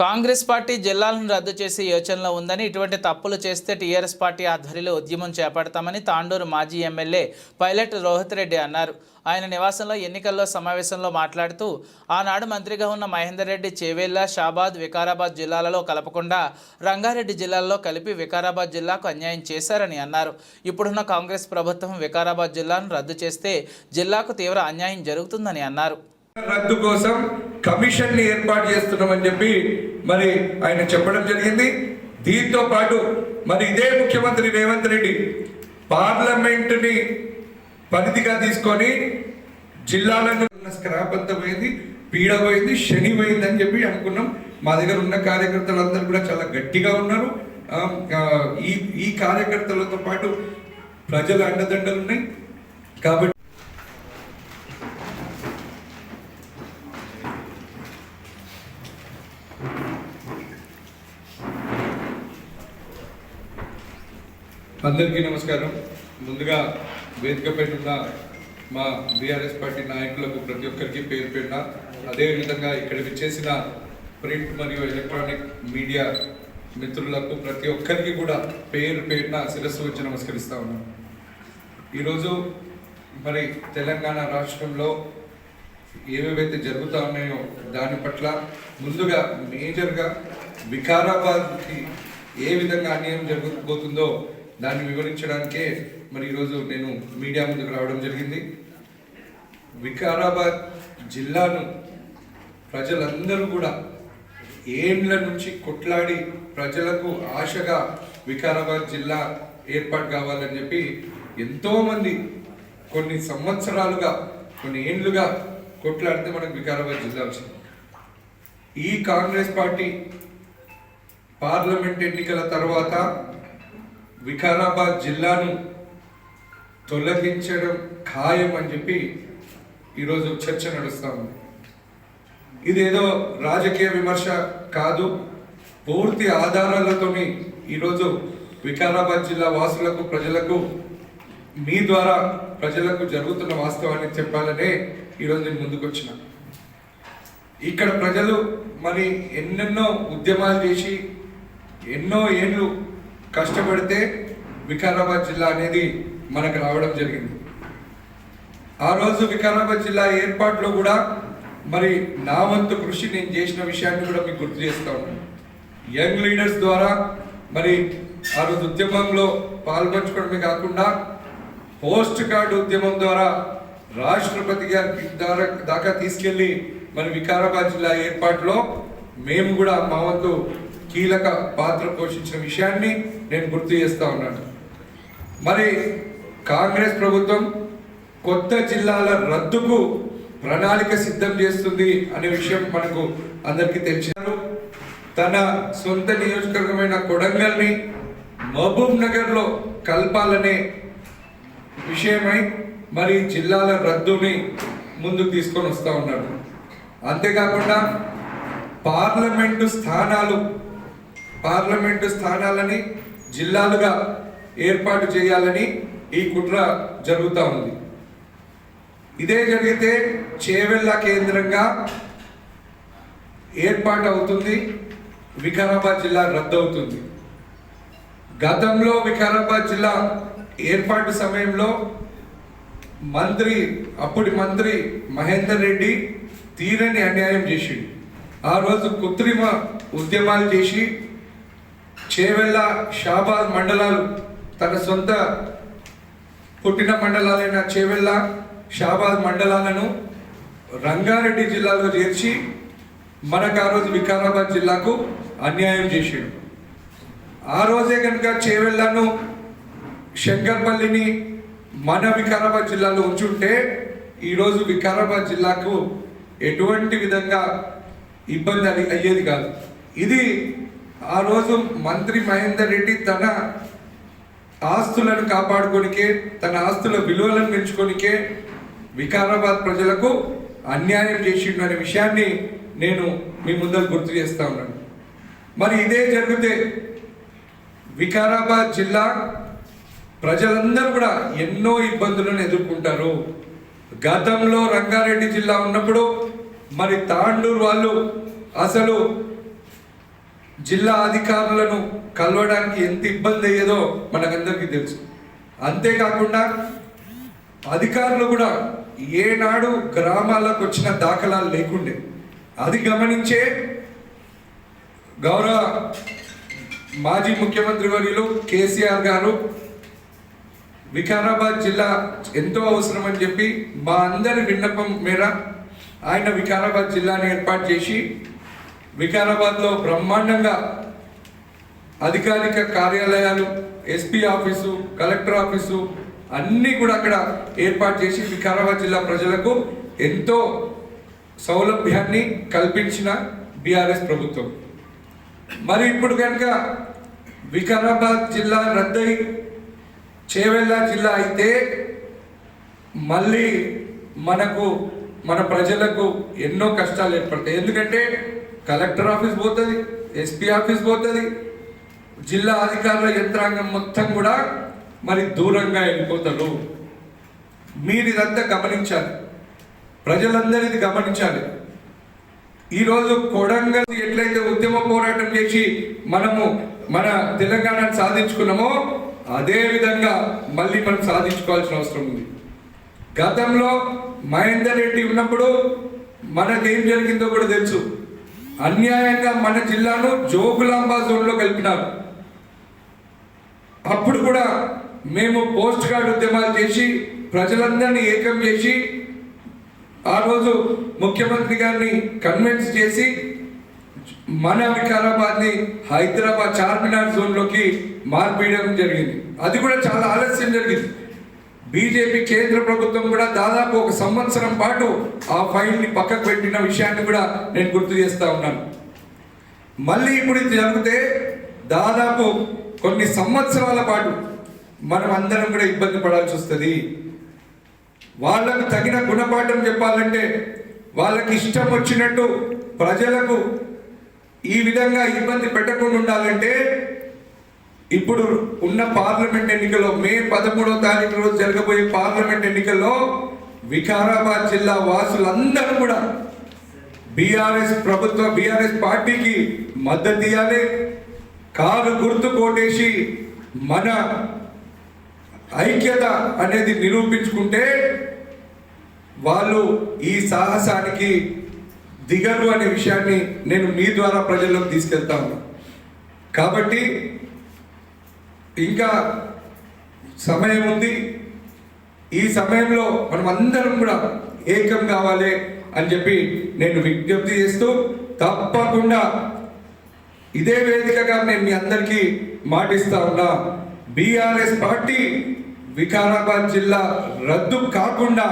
Congress party జిల్లాలను రద్దు చేసే యోచనలో ఉందని ఇటువంటి తప్పులు చేస్తే టీఆర్ఎస్ పార్టీ ఆధ్వర్యంలో ఉద్యమం చేపడతామని తాండూరు మాజీ ఎమ్మెల్యే పైలట్ రోహిత్ రెడ్డి అన్నారు. ఆయన నివాసంలో ఎన్నికల్లో సమావేశంలో మాట్లాడుతూ ఆనాడు మంత్రిగా ఉన్న మహేందర్ రెడ్డి చేవేళ్ళ షాబాద్ వికారాబాద్ జిల్లాలలో కలపకుండా రంగారెడ్డి జిల్లాలో కలిపి వికారాబాద్ జిల్లాకు అన్యాయం చేశారని అన్నారు. ఇప్పుడున్న కాంగ్రెస్ ప్రభుత్వం వికారాబాద్ జిల్లాను రద్దు చేస్తే జిల్లాకు తీవ్ర అన్యాయం జరుగుతుందని అన్నారు. రద్దు కోసం కమిషన్ని ఏర్పాటు చేస్తున్నామని చెప్పి మరి ఆయన చెప్పడం జరిగింది. దీంతో పాటు మరి ఇదే ముఖ్యమంత్రి రేవంత్ రెడ్డి పార్లమెంట్ని పరిధిగా తీసుకొని జిల్లాలను స్క్రాప్ అంతా పోయింది పీడ పోయింది శని పోయింది అని చెప్పి అనుకున్నాం. మా దగ్గర ఉన్న కార్యకర్తలందరూ కూడా చాలా గట్టిగా ఉన్నారు. ఈ ఈ కార్యకర్తలతో పాటు ప్రజల అండదండలు ఉన్నాయి కాబట్టి అందరికీ నమస్కారం. ముందుగా వేదికపై ఉన్న మా బీఆర్ఎస్ పార్టీ నాయకులకు ప్రతి ఒక్కరికి పేరు పెట్టిన అదేవిధంగా ఇక్కడ విచ్చేసిన ప్రింట్ మరియు ఎలక్ట్రానిక్ మీడియా మిత్రులకు ప్రతి ఒక్కరికి కూడా పేరు పేరున శిరస్సు వచ్చి నమస్కరిస్తా ఉన్నాను ఈరోజు మరి తెలంగాణ రాష్ట్రంలో ఏవేవైతే జరుగుతూ ఉన్నాయో దాని పట్ల ముందుగా మేజర్గా వికారాబాద్కి ఏ విధంగా అన్యాయం జరగబోతుందో దాన్ని వివరించడానికే మరి ఈరోజు నేను మీడియా ముందుకు రావడం జరిగింది. వికారాబాద్ జిల్లాను ప్రజలందరూ కూడా ఏండ్ల నుంచి కొట్లాడి ప్రజలకు ఆశగా వికారాబాద్ జిల్లా ఏర్పాటు కావాలని చెప్పి ఎంతోమంది కొన్ని సంవత్సరాలుగా కొన్ని ఏండ్లుగా కొట్లాడితే మనకు వికారాబాద్ జిల్లా వచ్చింది. ఈ కాంగ్రెస్ పార్టీ పార్లమెంట్ ఎన్నికల తర్వాత వికారాబాద్ జిల్లాను తొలగించడం ఖాయం అని చెప్పి ఈరోజు చర్చ నడుస్తా ఉంది. ఇదేదో రాజకీయ విమర్శ కాదు పూర్తి ఆధారాలతోని ఈరోజు వికారాబాద్ జిల్లా వాసులకు ప్రజలకు మీ ద్వారా ప్రజలకు జరుగుతున్న వాస్తవాన్ని చెప్పాలనే ఈరోజు నేను ముందుకు వచ్చిన ఇక్కడ ప్రజలు మరి ఎన్నెన్నో ఉద్యమాలు చేసి ఎన్నో ఏళ్ళు కష్టపడితే వికారాబాద్ జిల్లా అనేది మనకు రావడం జరిగింది. ఆ రోజు వికారాబాద్ జిల్లా ఏర్పాటులో కూడా మరి నా వంతు కృషి నేను చేసిన విషయాన్ని కూడా మీకు గుర్తు చేస్తా ఉన్నాను యంగ్ లీడర్స్ ద్వారా మరి ఆ రోజు ఉద్యమంలో పాల్పంచుకోవడమే కాకుండా పోస్ట్ కార్డు ఉద్యమం ద్వారా రాష్ట్రపతి గారి ద్వారా దాకా తీసుకెళ్ళి మరి వికారాబాద్ జిల్లా ఏర్పాటులో మేము కూడా మా వంతు కీలక పాత్ర పోషించిన విషయాన్ని నేను గుర్తు చేస్తా ఉన్నాను. మరి కాంగ్రెస్ ప్రభుత్వం కొత్త జిల్లాల రద్దుకు ప్రణాళిక సిద్ధం చేస్తుంది అనే విషయం మనకు అందరికీ తెలిసినారు తన సొంత నియోజకవర్గమైన కొడంగల్ని మహబూబ్ నగర్లో కలపాలనే విషయమై మరి జిల్లాల రద్దుని ముందుకు తీసుకొని వస్తూ ఉన్నారు. అంతేకాకుండా పార్లమెంటు స్థానాలు పార్లమెంటు స్థానాలని జిల్లాలుగా ఏర్పాటు చేయాలని ఈ కుట్ర జరుగుతూ ఉంది. ఇదే జరిగితే చేవెళ్ళ కేంద్రంగా ఏర్పాటు అవుతుంది వికారాబాద్ జిల్లా రద్దు అవుతుంది గతంలో వికారాబాద్ జిల్లా ఏర్పాటు సమయంలో మంత్రి అప్పటి మంత్రి మహేందర్ రెడ్డి తీరని అన్యాయం చేసిండు. ఆ రోజు కృత్రిమ ఉద్యమాలు చేసి చేవెళ్ళ షాబాద్ మండలాలు తన సొంత పుట్టిన మండలాలైన చేవెళ్ళ షాబాద్ మండలాలను రంగారెడ్డి జిల్లాలో చేర్చి మనకు ఆ రోజు వికారాబాద్ జిల్లాకు అన్యాయం చేశాడు ఆ రోజే కనుక చేవెళ్ళను శంకర్పల్లిని మన వికారాబాద్ జిల్లాలో ఉంచుంటే ఈరోజు వికారాబాద్ జిల్లాకు ఎటువంటి విధంగా ఇబ్బంది అని- అయ్యేది కాదు. ఇది ఆ రోజు మంత్రి మహేందర్ రెడ్డి తన ఆస్తులను కాపాడుకోనికే తన ఆస్తుల విలువలను పెంచుకోనికే వికారాబాద్ ప్రజలకు అన్యాయం చేసిండు అనే విషయాన్ని నేను మీ ముందర గుర్తు చేస్తా ఉన్నాను. మరి ఇదే జరిగితే వికారాబాద్ జిల్లా ప్రజలందరూ కూడా ఎన్నో ఇబ్బందులను ఎదుర్కొంటారు. గతంలో రంగారెడ్డి జిల్లా ఉన్నప్పుడు మరి తాండూరు వాళ్ళు అసలు జిల్లా అధికారులను కలవడానికి ఎంత ఇబ్బంది అయ్యేదో మనకందరికీ తెలుసు. అంతేకాకుండా అధికారులు కూడా ఏనాడు గ్రామాలకు వచ్చిన దాఖలాలు లేకుండే. అది గమనించే గౌరవ మాజీ ముఖ్యమంత్రి వర్యులు కేసీఆర్ గారు వికారాబాద్ జిల్లా ఎంతో అవసరం అని చెప్పి మా అందరి విన్నపం మేర ఆయన వికారాబాద్ జిల్లాని ఏర్పాటు చేసి వికారాబాద్లో బ్రహ్మాండంగా అధికారిక కార్యాలయాలు ఎస్పీ ఆఫీసు కలెక్టర్ ఆఫీసు అన్నీ కూడా అక్కడ ఏర్పాటు చేసి వికారాబాద్ జిల్లా ప్రజలకు ఎంతో సౌలభ్యాన్ని కల్పించిన బీఆర్ఎస్ ప్రభుత్వం. మరి ఇప్పుడు కనుక వికారాబాద్ జిల్లా రద్దయి చేవెళ్ళ జిల్లా అయితే మళ్ళీ మనకు మన ప్రజలకు ఎన్నో కష్టాలు ఏర్పడతాయి. ఎందుకంటే కలెక్టర్ ఆఫీస్ పోతుంది ఎస్పీ ఆఫీస్ పోతుంది జిల్లా అధికారుల యంత్రాంగం మొత్తం కూడా మరి దూరంగా వెళ్ళిపోతారు. మీరు ఇదంతా గమనించాలి. ప్రజలందరిది గమనించాలి. ఈరోజు కొడంగల్ ఎట్లయితే ఉద్యమ పోరాటం చేసి మనము మన తెలంగాణను సాధించుకున్నామో అదే విధంగా మళ్ళీ మనం సాధించుకోవాల్సిన అవసరం ఉంది. గతంలో మహేందర్ రెడ్డి ఉన్నప్పుడు మనకేం జరిగిందో కూడా తెలుసు. అన్యాయంగా మన జిల్లాను జోగులాంబా జోన్లో కలిపినారు. అప్పుడు కూడా మేము పోస్ట్ కార్డ్ ఉద్యమాలు చేసి ప్రజలందరినీ ఏకం చేసి ఆ రోజు ముఖ్యమంత్రి గారిని కన్విన్స్ చేసి మన వికారాబాద్ని హైదరాబాద్ చార్మినార్ జోన్లోకి మార్పియడం జరిగింది. అది కూడా చాలా ఆలస్యం జరిగింది. బీజేపీ కేంద్ర ప్రభుత్వం కూడా దాదాపు ఒక సంవత్సరం పాటు ఆ ఫైల్ని పక్కకు పెట్టిన విషయాన్ని కూడా నేను గుర్తు చేస్తా ఉన్నాను. మళ్ళీ ఇప్పుడు ఇది జరిగితే దాదాపు కొన్ని సంవత్సరాల పాటు మనం అందరం కూడా ఇబ్బంది పడాల్సి వస్తుంది. వాళ్ళకు తగిన గుణపాఠం చెప్పాలంటే వాళ్ళకి ఇష్టం వచ్చినట్టు ప్రజలకు ఈ విధంగా ఇబ్బంది పెట్టకుండా ఉండాలంటే ఇప్పుడు ఉన్న పార్లమెంట్ ఎన్నికల్లో మే పదమూడవ తారీఖు రోజు జరగబోయే పార్లమెంట్ ఎన్నికల్లో వికారాబాద్ జిల్లా వాసులందరూ కూడా బీఆర్ఎస్ ప్రభుత్వ బీఆర్ఎస్ పార్టీకి మద్దతు ఇవ్వాలి కారు గుర్తు కోటేసి మన ఐక్యత అనేది నిరూపించుకుంటే వాళ్ళు ఈ సాహసానికి దిగరు అనే విషయాన్ని నేను మీ ద్వారా ప్రజల్లోకి తీసుకెళ్తా కాబట్టి ఇంకా సమయం ఉంది. ఈ సమయంలో మనం అందరం కూడా ఏకం కావాలి అని చెప్పి నేను విజ్ఞప్తి చేస్తూ తప్పకుండా ఇదే వేదికగా నేను మీ అందరికీ మాటిస్తా ఉన్నా. బీఆర్ఎస్ పార్టీ వికారాబాద్ జిల్లా రద్దు కాకుండా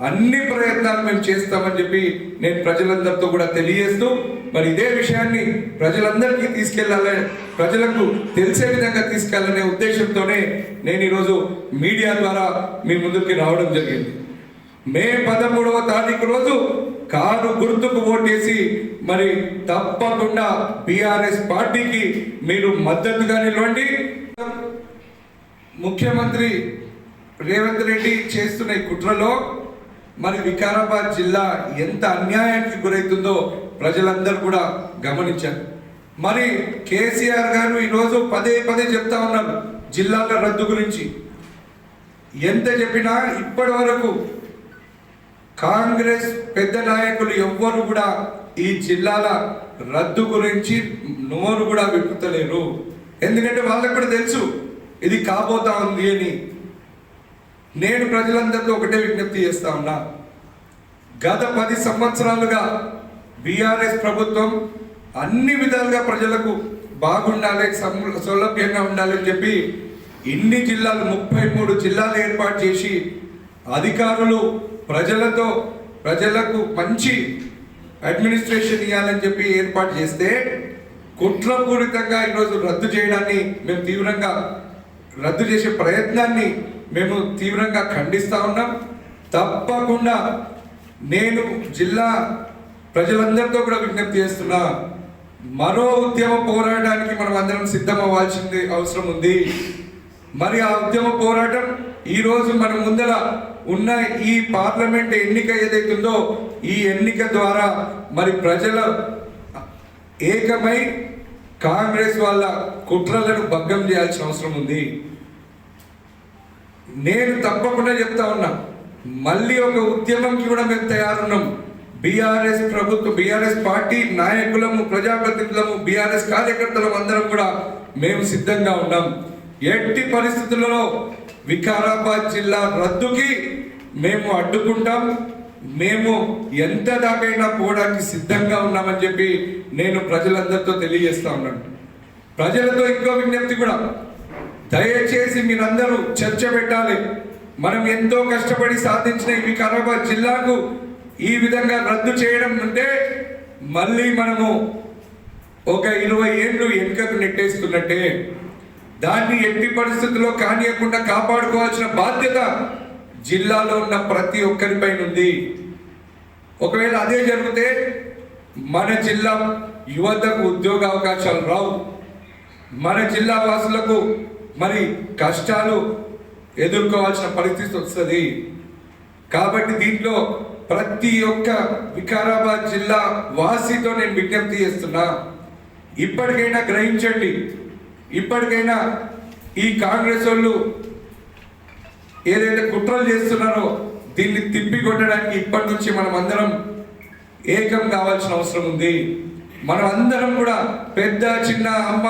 అన్ని ప్రయత్నాలు మేము చేస్తామని చెప్పి నేను ప్రజలందరితో కూడా తెలియజేస్తూ మరి ఇదే విషయాన్ని ప్రజలందరికీ తీసుకెళ్ళాలి ప్రజలకు తెలిసే విధంగా తీసుకెళ్ళాలనే ఉద్దేశంతోనే నేను ఈరోజు మీడియా ద్వారా మీ ముందుకి రావడం జరిగింది. మే పదమూడవ తారీఖు రోజు కారు గుర్తుకు ఓటేసి మరి తప్పకుండా బీఆర్ఎస్ పార్టీకి మీరు మద్దతుగా నిలవండి. ముఖ్యమంత్రి రేవంత్ రెడ్డి చేస్తున్న ఈ కుట్రలో మరి వికారాబాద్ జిల్లా ఎంత అన్యాయానికి గురవుతుందో ప్రజలందరూ కూడా గమనించారు. మరి కేసీఆర్ గారు ఈరోజు పదే పదే చెప్తా ఉన్నారు జిల్లాల రద్దు గురించి. ఎంత చెప్పినా ఇప్పటి వరకు కాంగ్రెస్ పెద్ద నాయకులు ఎవ్వరు కూడా ఈ జిల్లాల రద్దు గురించి నోరు కూడా విప్పుతలేరు. ఎందుకంటే వాళ్ళకు కూడా తెలుసు ఇది కాబోతా ఉంది అని. నేను ప్రజలందరితో ఒకటే విజ్ఞప్తి చేస్తా ఉన్నా. గత పది సంవత్సరాలుగా బీఆర్ఎస్ ప్రభుత్వం అన్ని విధాలుగా ప్రజలకు బాగుండాలి సౌలభ్యంగా సౌలభ్యంగా ఉండాలని చెప్పి ఇన్ని జిల్లాలు ముప్పై మూడు జిల్లాలు ఏర్పాటు చేసి అధికారులు ప్రజలతో ప్రజలకు మంచి అడ్మినిస్ట్రేషన్ ఇవ్వాలని చెప్పి ఏర్పాటు చేస్తే కుట్రపూరితంగా ఈరోజు రద్దు చేయడాన్ని మేము తీవ్రంగా రద్దు చేసే ప్రయత్నాన్ని మేము తీవ్రంగా ఖండిస్తూ ఉన్నాం. తప్పకుండా నేను జిల్లా ప్రజలందరితో కూడా విజ్ఞప్తి చేస్తున్నా మరో ఉద్యమ పోరాటానికి మనం అందరం సిద్ధం అవ్వాల్సింది అవసరం ఉంది. మరి ఆ ఉద్యమ పోరాటం ఈరోజు మన ముందర ఉన్న ఈ పార్లమెంట్ ఎన్నిక ఏదైతుందో ఈ ఎన్నిక ద్వారా మరి ప్రజల ఏకమై కాంగ్రెస్ వాళ్ళ కుట్రలను భగ్గం చేయాల్సిన అవసరం ఉంది. నేను తప్పకుండా చెప్తా ఉన్నా మళ్ళీ ఒక ఉద్యమంకి కూడా మేము తయారున్నాం. బీఆర్ఎస్ ప్రభుత్వం బీఆర్ఎస్ పార్టీ నాయకులము ప్రజాప్రతినిధులము బీఆర్ఎస్ కార్యకర్తలం అందరం కూడా మేము సిద్ధంగా ఉన్నాం. ఎట్టి పరిస్థితులలో వికారాబాద్ జిల్లా రద్దుకి మేము అడ్డుకుంటాం. మేము ఎంత దాకైనా పోవడానికి సిద్ధంగా ఉన్నామని చెప్పి నేను ప్రజలందరితో తెలియజేస్తా ఉన్నాను. ప్రజలతో ఇంకో విజ్ఞప్తి కూడా. దయచేసి మీరందరూ చర్చ పెట్టాలి. మనం ఎంతో కష్టపడి సాధించిన ఈ వికారాబాద్ జిల్లాకు ఈ విధంగా రద్దు చేయడం అంటే మళ్ళీ మనము ఒక ఇరవై ఏళ్ళు వెనుకకు నెట్టేస్తున్నట్టే. దాన్ని ఎట్టి పరిస్థితుల్లో కానియకుండా కాపాడుకోవాల్సిన బాధ్యత జిల్లాలో ఉన్న ప్రతి ఒక్కరిపైన ఉంది ఒకవేళ అదే జరిగితే మన జిల్లా యువతకు ఉద్యోగ అవకాశాలు రావు. మన జిల్లా వాసులకు మరి కష్టాలు ఎదుర్కోవాల్సిన పరిస్థితి వస్తుంది. కాబట్టి దీంట్లో ప్రతి ఒక్క వికారాబాద్ జిల్లా వాసితో నేను విజ్ఞప్తి చేస్తున్నా. ఇప్పటికైనా గ్రహించండి. ఇప్పటికైనా ఈ కాంగ్రెస్ వాళ్ళు ఏదైతే కుట్రలు చేస్తున్నారో దీన్ని తిప్పి కొట్టడానికి ఇప్పటి నుంచి మనం అందరం ఏకం కావాల్సిన అవసరం ఉంది. మనం అందరం కూడా పెద్ద చిన్న అమ్మ